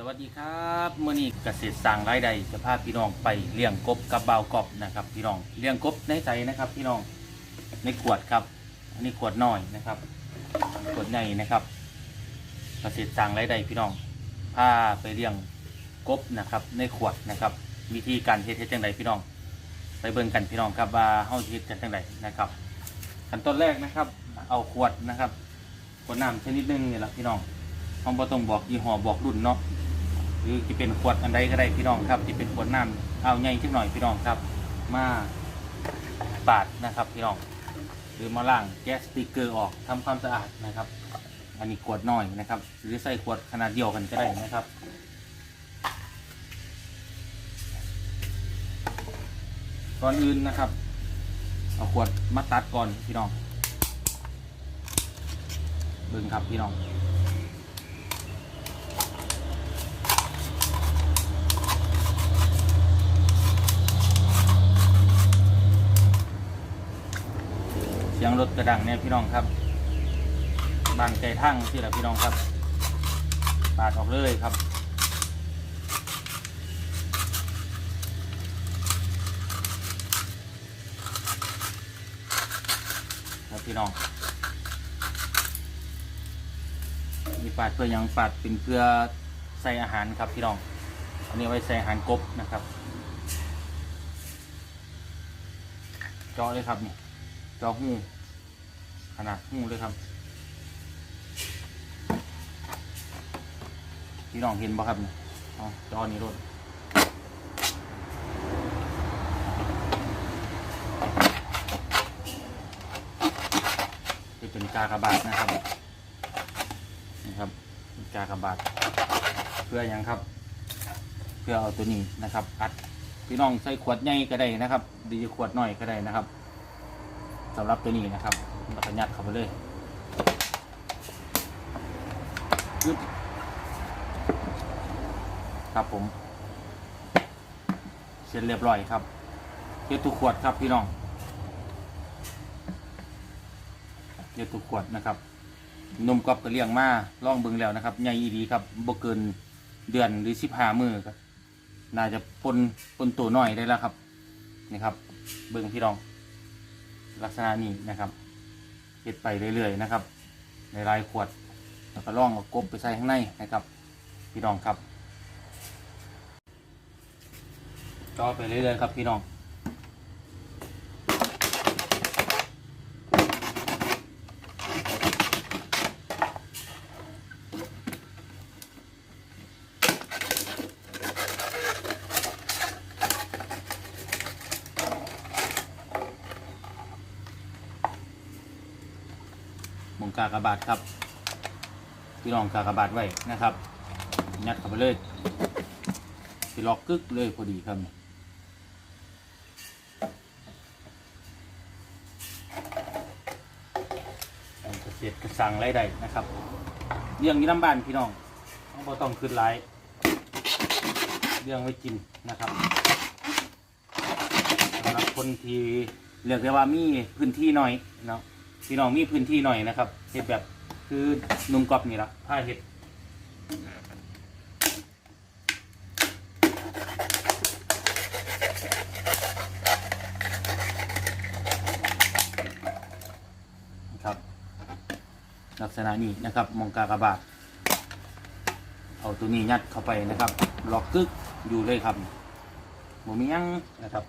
สวัสดีครับเมื่อนี้เกษตรสร้างรายได้จะพาพี่น้องไปเลี้ยงกบกับเบาวกบนะครับ พี่น้องเลี้ยงกบในใจนะครับ พี่น้องในขวดครับ อันนี้ขวดน้อยนะครับ ขวดใหญ่นะครับ เกษตรสร้างรายได้พี่น้องพาไปเลี้ยงกบนะครับ ในขวดนะครับ วิธีการเฮ็ดเฮ็ดจังไดพี่น้อง ไปเบิ่งกันพี่น้องครับว่าเฮาเฮ็ดกันจังไดนะครับขั้นตอนแรกนะครับ เอาขวดนะครับขวดน้ำชนิดหนึงนี่แหละพี่น้องเราบ่ต้องบอกยี่ห้อบอกรุ่นเนาะ รือที่เป็นขวดอันใดก็ได้พี่น้องครับที่เป็นขวดน้ำเอาใหญ่ขึ้นหน่อยพี่น้องครับ มาปาดนะครับพี่น้องหรือมาล้างแก๊สติกเกอร์ออกทำความสะอาดนะครับ อันนี้ขวดน้อยนะครับ หรือใส่ขวดขนาดเดียวกันก็ได้นะครับก่อนอื่นนะครับเอาขวดมาตัดก่อนพี่น้องเบิ่งครับพี่น้อง สียงรถกระดังเนี่ยพี่น้องครับ บานไก่ทั้งที่แหละพี่น้องครับ ปาดออกเลยครับครับพี่น้องมีปาดเพื่อยังปาดเป็นเพื่อใส่อาหารครับพี่น้อง อันนี้ไว้ใส่อาหารกบนะครับ เจาะเลยครับนี่ จอหูขนาดหูเลยครับ พี่น้องเห็นบ่ครับอ๋อจอนี้รถจะเป็นกากระบาทนะครับนี่ครับเป็นกากบาทเพื่อยังครับ เพื่อเอาตัวนี้นะครับ อัดพี่น้องใส่ขวดใหญ่ก็ได้นะครับ ดีขวดน้อยก็ได้นะครับ สำหรับตัวนี้นะครับเราก็ยัดเข้าไปเลยครับผม เสร็จเรียบร้อยครับเยอะทุขวดครับพี่น้องเยอะทุขวดนะครับนมกรอบกระเลี้ยงมาล่องเบิงแล้วนะครับใหญ่ดีครับบ่เกินเดือนหรือสิบห้ามือครับน่าจะปนปนตัวหน่อยได้แล้วครับนี่ครับ เบิงพี่น้อง ลักษณะนี้นะครับเก็ดไปเรื่อยๆนะครับ ในรายขวดแล้วก็ล่องเอากบไปใส่ข้างในนะครับ พี่น้องครับก็ไปเรื่อยๆครับพี่น้องากระบาดครับพี่ลองกากระบาดไว้นะครับยัดเข้าไปเลยพี่ล็อกกึกเลยพอดีครับเกษตรกระสังไรใดนะครับเลี้ยงอยี่น้ำบ้านพี่น้องต้องบ่ต้องขึ้นไลเลี้ยงไว้กินนะครับสำหรับคนที่เรียกได้ว่ามีพื้นที่น่อยเนาะ พี่น้องมีพื้นที่หน่อยนะครับเห็ดแบบคือนุ่มกรอบนี่ละผ้าเห็ดครับ ลักษณะนี้นะครับมองกากระบาดเอาตัวนี้ยัดเข้าไปนะครับล็อกกึกอยู่เลยครับหมูมียังนะครับ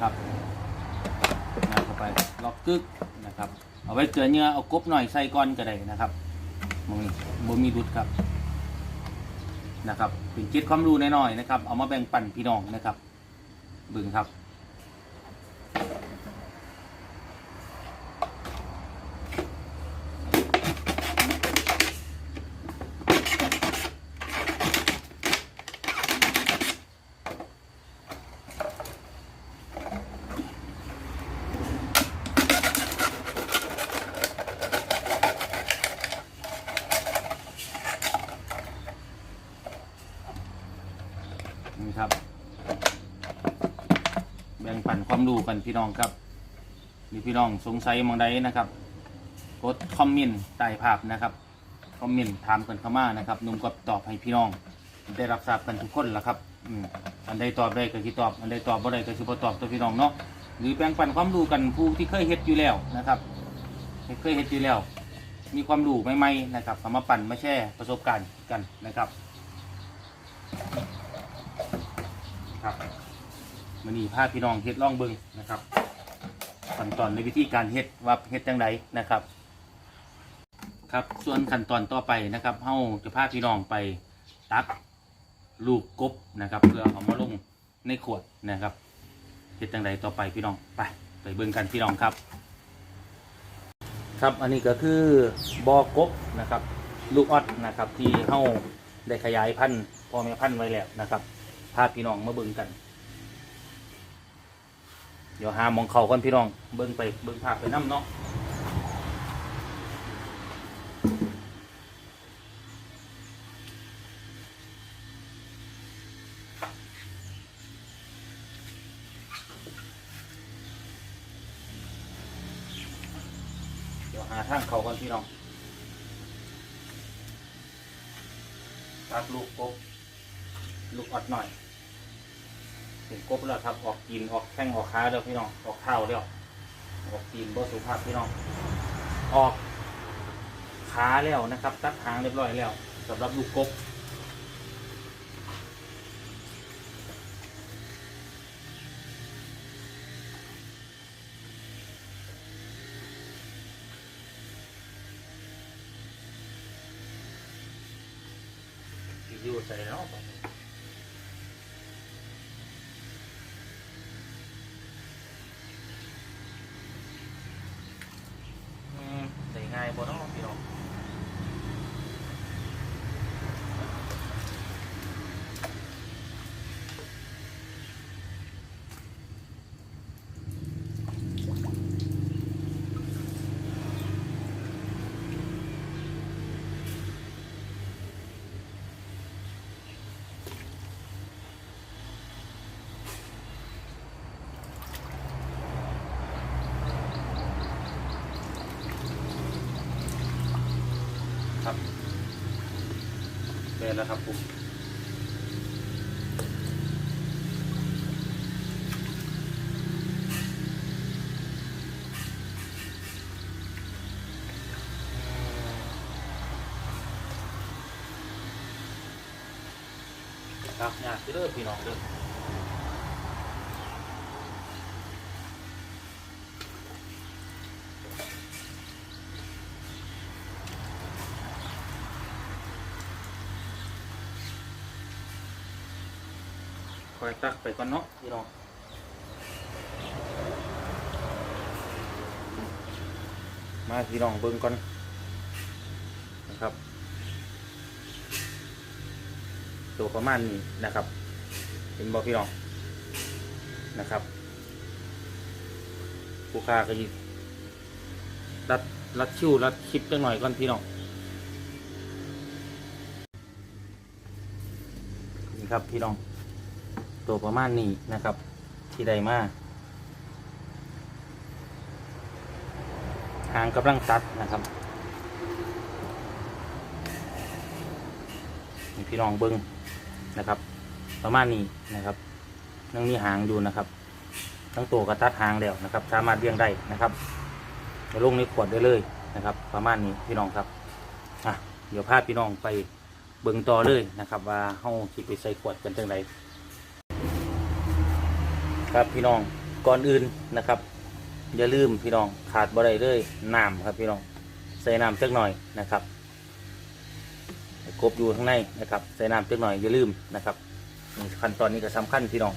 ครับนาเข้าไปล็อกกึกนะครับ เอาไว้เกลือเนื้อเอากบหน่อยใส่ก้อนก็ได้นะครับมองนี่บ่มีดุดครับนะครับเป็นคิดความรู้น้อยๆนะครับ เอามาแบ่งปันพี่น้องนะครับ บึงครับ น รู้ กันพี่น้องครับมีพี่น้องสงสัยหมองใดนะครับกดคอมเมนต์ใต้ภาพนะครับคอมเมนต์ถามกันเข้ามานะครับหนุ่มก็ตอบให้พี่น้อง ได้รับทราบกันทุกคนละครับอืมอันใดตอบได้ก็คือตอบ อันใดตอบบ่ได้ก็คือบ่ตอบตัวพี่น้องเนาะหรือแบ่งปันความรู้กันผู้ที่เคยเฮ็ดอยู่แล้วนะครับเคยเฮ็ดอยู่แล้ว มีความรู้ใหม่ๆนะครับเอามาปั่นมาแชร์ประสบการณ์กันนะครับครับ มันนี่พาพี่น้องเฮ็ดล่องเบิงนะครับขั้นตอนในวิธีการเฮ็ดว่าเฮ็ดจังไดนะครับ ครับส่วนขั้นตอนต่อไปนะครับเฮาจะพาพี่น้องไปตักลูกกบนะครับ เพื่อเอามาลงในขวดนะครับเฮ็ดจังไดต่อไปพี่น้องไปไปเบิ่งกันพี่น้องครับ ครับอันนี้ก็คือบอกบนะครับ ลูกออดนะครับที่เฮาได้ขยายพันธุ์พ่อแม่พันธุ์ไว้แล้วนะครับพาพี่น้องมาเบิ่งกัน เดี๋ยวหามองเขากันพี่น้อง เบิ่งไปเบิ่งภาพไปน้ำเนาะเดี๋ยวหาทางเขากันพี่น้องตัดลูกกบลูกออดหน่อย ถึงกบแล้วครับออกกินออกแข้งออกขาแล้วพี่น้องออกเท้าแล้วออกกินบ่สุภาพพี่น้อง ออกขาแล้วนะครับ ตัดหางเรียบร้อยแล้วสำหรับลูกกบอยู่ใส่เนาะอืมใส่ง่ายบ่เนาะพี่น้องครับ ได้แล้วครับผมครับยากเด้อพี่น้องเด้อ อยตักไปก่อนเนาะพี่น้องมาพี่น้องเบิ่งก่อนนะครับ ตัวประมาณนี้นะครับเห็นบ่พี่น้องนะครับผู้ค้าก็ยิรัดรัดชิวรัดคลิปจังหน่อยก่อนพี่น้องนี่ครับพี่น้อง ตัวประมาณนี้นะครับ ที่ได้มาหางกำลังตัดนะครับพี่น้องเบิ้งนะครับ ประมาณนี้นะครับยังมีหางอยู่นะครับทั้งตัวก็ตัดหางแล้วนะครับ สามารถเลี้ยงได้นะครับเอาลงในขวดได้เลยนะครับ ประมาณนี้พี่น้องครับอะเดี๋ยวพาพี่น้องไปเบิ่งต่อเลยนะครับ ว่าเฮาสิไปใส่ขวดกันจังได ครับพี่น้องก่อนอื่นนะครับ อย่าลืมพี่น้องขาดบ่ได้เลยน้ำครับพี่น้องใส่น้ำจักหน่อยนะครับให้กบอยู่ข้างในนะครับใส่น้ำจักหน่อยอย่าลืมนะครับขั้นตอนนี้ก็สำคัญพี่น้อง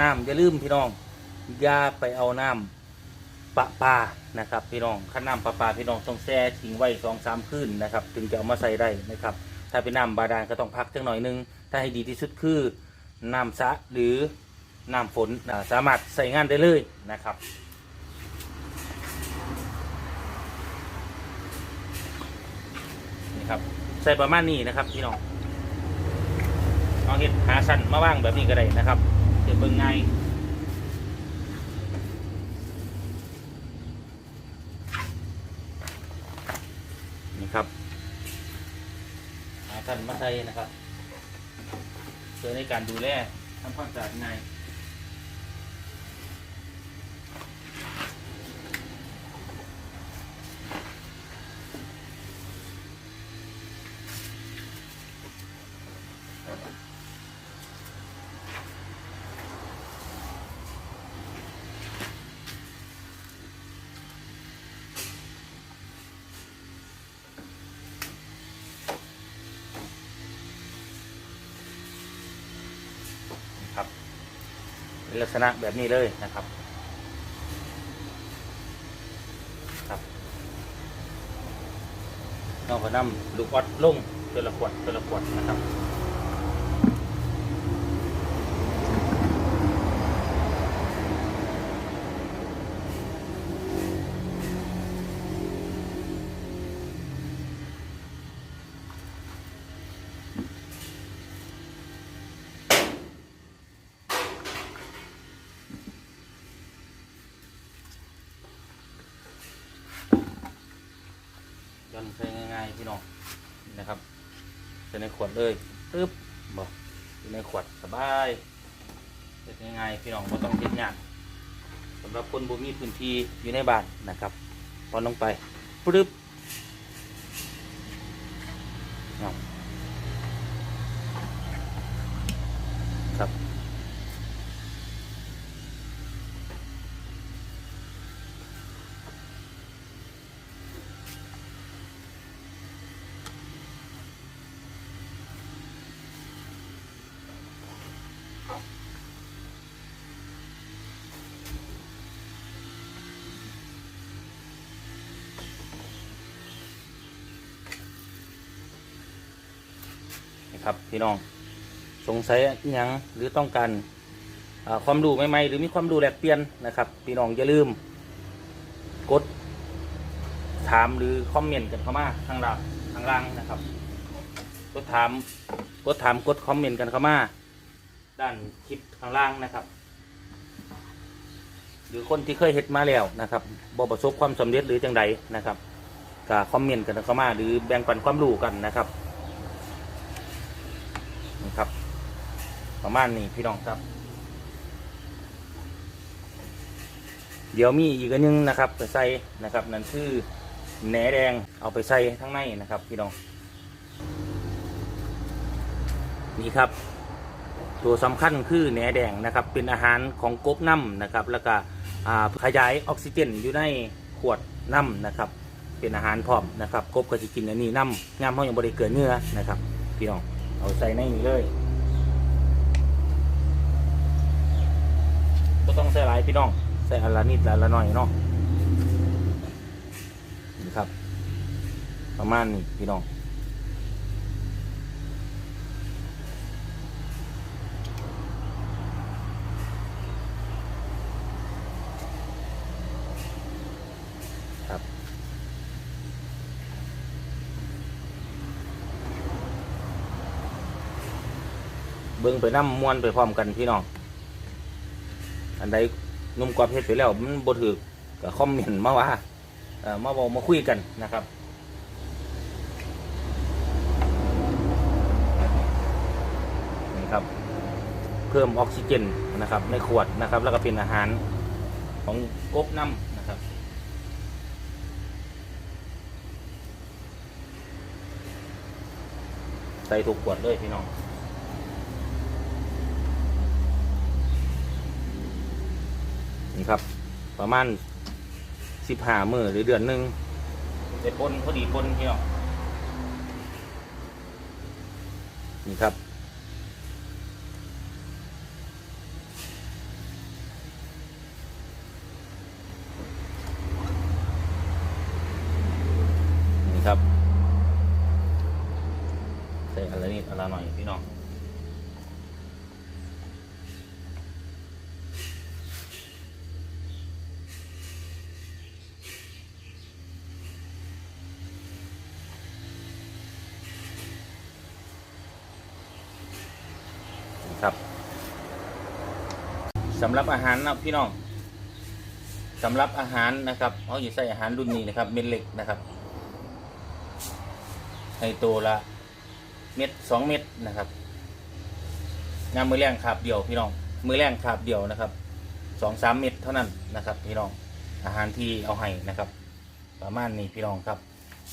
น้ำอย่าลืมพี่น้องอย่าไปเอาน้ำ ปะปลานะครับ พี่น้องขั้นน้ำปลาปลาพี่น้องต้องแช่ทิ้งไว้สองสามคืนนะครับถึงจะเอามาใส่ได้นะครับ ถ้าเป็นน้ำบาดาลก็ต้องพักจังหน่อยนึง ถ้าให้ดีที่สุดคือน้ำสะหรือน้ำฝนสามารถใส่งานได้เลยนะครับนี่ครับใส่ประมาณนี้นะครับพี่น้องเอาเห็ดหาสั้นมาว่างแบบนี้ก็ได้นะครับเดี๋ยวเบิ่งง่ายนี่ครับ หานมาเทนะครับเพื่อในการดูแลทำความสะอาดใน ลักษณะแบบนี้เลยนะครับครับนอกจากนำลูกออดลงตัวละขวดตัวละขวดนะครับ พี่น้องนะครับใส่ในขวดเลยปึ๊บบอกอยู่ในขวดสบายเสร็จง่ายๆพี่น้องไม่ต้องเฮ็ดงานสำหรับคนบ่มีพื้นที่อยู่ในบ้านนะครับตอนลงไปปึ๊บ ครับพี่น้อง สงสัยยังหรือต้องการความรู้ใหม่ๆหรือมีความรู้แลกเปลี่ยนนะครับ พี่น้องอย่าลืม กด ถามหรือคอมเมนต์กันเข้ามาข้างล่างข้างล่างนะครับ กดถามกดถามกดคอมเมนต์กันเข้ามาด้านคลิปข้างล่างนะครับ หรือคนที่เคยเฮ็ดมาแล้วนะครับบ่ประสบความสำเร็จหรือจังใดนะครับก็คอมเมนต์กันเข้ามา หรือแบ่งปันความรู้กันนะครับ ประมาณนี้พี่น้องครับ เดี๋ยวมีอีกอันนึงนะครับไปใส่นะครับ นั่นคือแหนแดงเอาไปใส่ทั้งในนะครับ พี่น้อง นี่ครับ ตัวสำคัญคือแหนแดงนะครับ เป็นอาหารของกบน้ำนะครับ แล้วก็ขยายออกซิเจนอยู่ในขวดน้ำนะครับ เป็นอาหารพร้อมนะครับกบก็จะกินอันนี้น้ำงามเขายังบริเกิดเนื้อนะครับ พี่น้องเอาใส่ในนี้เลย ต้องใส่หลายพี่น้อง ใส่อนละนิดอนละหน่อยเนาะนี่ครับ ประมาณนี้พี่น้องครับเบิ่งไปน้ำมวนไปพร้อมกันพี่น้อง อันใดนุ่มกว่าเพชรไปแล้วมันบ่ถือก็คอมเมนต์มาว่าเออมาบอกมาคุยกันนะครับนี่ครับ เพิ่มออกซิเจนนะครับ ในขวดนะครับ แล้วก็เป็นอาหารของกบน้ำนะครับใส่ถูกขวดเลยพี่น้อง ครับ ประมาณสิบห้ามือหรือเดือนหนึ่งได้ปนพอดีปนพี่น้องนี่ครับ นี่ครับใส่อะไรนิดอะไรหน่อยพี่น้อง สำหรับอาหารนะพี่น้องสำหรับอาหารนะครับเขาจะใส่อาหารรุ่นนี้นะครับ เม็ดเล็กนะครับให้ตัวละเม็ดสองเม็ดนะครับงามมือแรงขาบเดียวพี่น้อง มือแรงขาบเดียวนะครับสองสามเม็ดเท่านั้นนะครับ พี่น้องอาหารที่เอาให้นะครับ ประมาณนี้พี่น้องครับ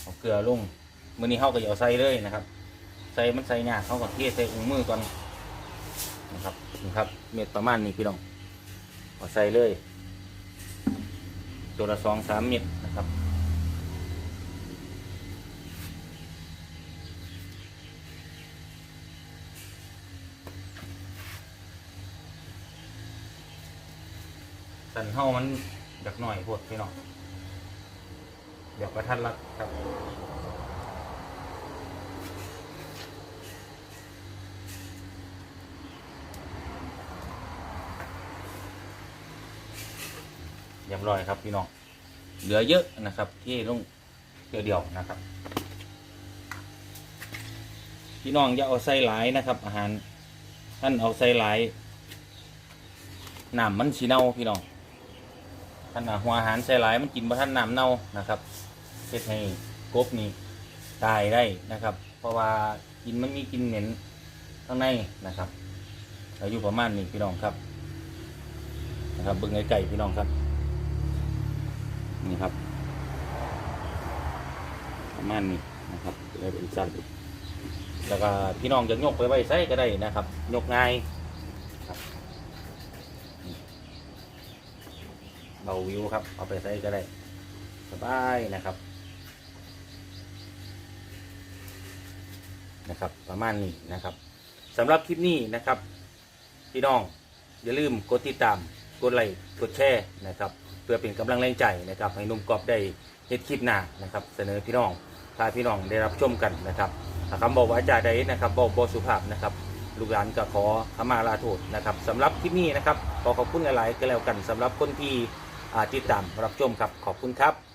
เอาเกลือลงมือนี้เขาก็อย่าเอาใส่เลยนะครับ ใส่มันใส่ยาเขาก็เทใส่อุ้งมือก่อนนะครับนี่ครับ เม็ดประมาณนี้พี่น้อง เอาใส่เลย ตัวละสองสามเม็ดนะครับ สันเฮามันอยากหน่อยพวดพี่น้องเดี๋ยวประทัดรัดครับ บร้อยครับพี่น้อง เหลือเยอะนะครับ ที่ลงเดียวเดียวๆนะครับ พี่น้องอย่าเอาใส่หลายนะครับ อาหารท่านเอาใส่หลายน้ำมันสีเน่าพี่น้องท่านหัวอาหารใส่หลายมันกินบ่ท่านน้ำเน่านะครับเฮ็ดให้กบนี่ตายได้นะครับ เพราะว่ากินมันมีกินเหม็นข้างในนะครับอายุประมาณนี้พี่น้องครับนะครับเบิ่งไก่พี่น้องครับ นี่ครับ ประมาณนี้นะครับเลยเป็นสั้นแล้วก็พี่น้องจะยกไปไว้ใส่ก็ได้นะครับ ยกง่ายครับเบาวิวครับ เอาไปใส่ก็ได้ สบายนะครับ นะครับ ประมาณนี้นะครับสำหรับคลิปนี้นะครับ พี่น้องอย่าลืมกดติดตาม กดไลค์ กดแชร์นะครับ เพื่อเป็นกำลังแรงใจนะครับให้หนุ่มกอบได้เฮ็ดคลิปหน้านะครับเสนอพี่น้องพาพี่น้องได้รับชมกันนะครับถ้าคำบอกว่าอาจาใดนะครับบอกบสุภาพนะครับลูกหลานก็ขอขมาลาโทษนะครับสำหรับคลิปนี้นะครับขอขอบคุณหลายๆก็แล้วกันสำหรับคนที่อ่าติดตามรับชมครับขอบคุณครับ